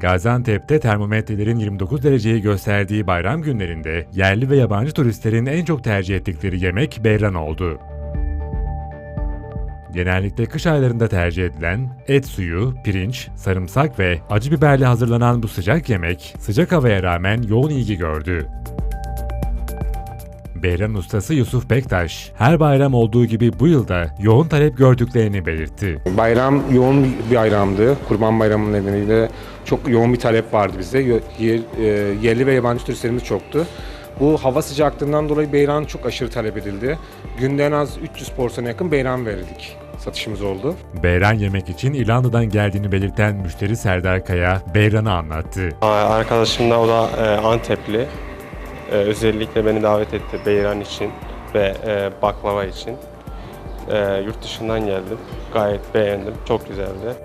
Gaziantep'te termometrelerin 29 dereceyi gösterdiği bayram günlerinde yerli ve yabancı turistlerin en çok tercih ettikleri yemek beyran oldu. Genellikle kış aylarında tercih edilen et suyu, pirinç, sarımsak ve acı biberle hazırlanan bu sıcak yemek sıcak havaya rağmen yoğun ilgi gördü. Beyran ustası Yusuf Bektaş, her bayram olduğu gibi bu yılda yoğun talep gördüklerini belirtti. Bayram yoğun bir bayramdı. Kurban Bayramı nedeniyle çok yoğun bir talep vardı yer- e, yerli ve yabancı turistlerimiz çoktu. Bu hava sıcaklığından dolayı beyran çok aşırı talep edildi. Günde en az 300 porsiyona yakın beyran verirdik. Satışımız oldu. Beyran yemek için İrlanda'dan geldiğini belirten müşteri Serdar Kaya, Beyran'ı anlattı. Arkadaşım da o da e, Antepli. E, özellikle beni davet etti beyran için ve e, baklava için. E, yurt dışından geldim. Gayet beğendim. Çok güzeldi.